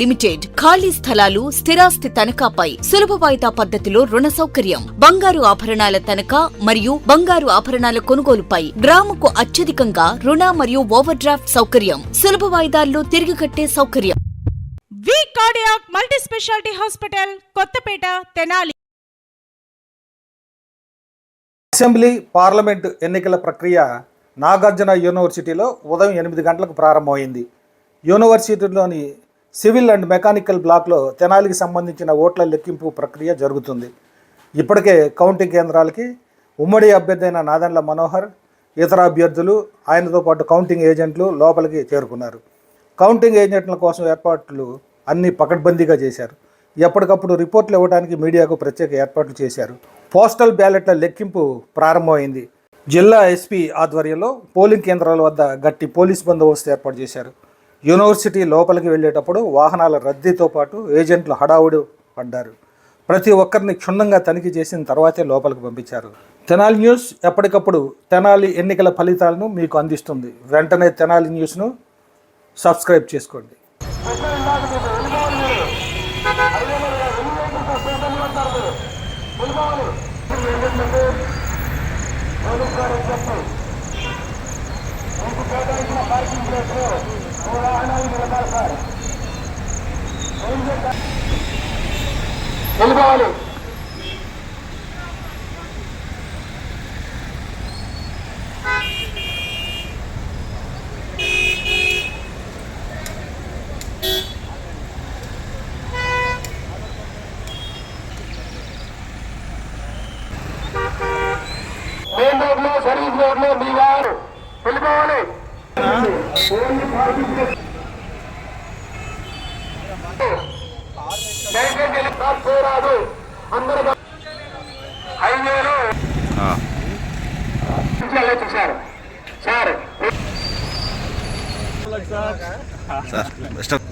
Limited ఖాళీ స్థలాలు స్థిరాస్తి తనఖాపై సులభ వాయిదా పద్ధతిలో రుణ సౌకర్యం. బంగారు ఆభరణాల తనఖా మరియు బంగారు ఆభరణాల కొనుగోలుపై గ్రాముకు అత్యధికంగా రుణ మరియు ఓవర్ డ్రాఫ్ట్ సౌకర్యం. సులభ వాయిదాల్లో తిరిగి కట్టే సౌకర్యం. V cardiac multi speciality hospital Kothapeta Tenali. Assembly parliament ఎన్నికల ప్రక్రియ నాగార్జున యూనివర్సిటీలో ఉదయం ఎనిమిది గంటలకు ప్రారంభమైంది. యూనివర్సిటీలోని సివిల్ అండ్ మెకానికల్ బ్లాక్లో తెనాలికి సంబంధించిన ఓట్ల లెక్కింపు ప్రక్రియ జరుగుతుంది. ఇప్పటికే కౌంటింగ్ కేంద్రాలకి ఉమ్మడి అభ్యర్థి అయిన మనోహర్ ఇతర అభ్యర్థులు ఆయనతో పాటు కౌంటింగ్ ఏజెంట్లు లోపలికి చేరుకున్నారు. కౌంటింగ్ ఏజెంట్ల కోసం ఏర్పాట్లు అన్ని పకడ్బందీగా చేశారు. ఎప్పటికప్పుడు రిపోర్ట్లు ఇవ్వడానికి మీడియాకు ప్రత్యేక ఏర్పాట్లు చేశారు. పోస్టల్ బ్యాలెట్ల లెక్కింపు ప్రారంభమైంది. జిల్లా ఎస్పీ ఆధ్వర్యంలో పోలింగ్ కేంద్రాల వద్ద గట్టి పోలీస్ బందోబస్తు ఏర్పాటు చేశారు. యూనివర్సిటీ లోపలికి వెళ్ళేటప్పుడు వాహనాల రద్దీతో పాటు ఏజెంట్లు హడావుడి పడ్డారు. ప్రతి ఒక్కరిని క్షుణ్ణంగా తనిఖీ చేసిన తర్వాతే లోపలికి పంపించారు. తెనాలి న్యూస్ ఎప్పటికప్పుడు తెనాలి ఎన్నికల ఫలితాలను మీకు అందిస్తుంది. వెంటనే తెనాలి న్యూస్ను సబ్స్క్రైబ్ చేసుకోండి. వెళ్ళిపోవాలి మెయిన్ రోడ్లో సర్వీస్ రోడ్లో మీ వారు వెళ్ళిపోవాలి హైవేలో చూశారు సార్. Sir best of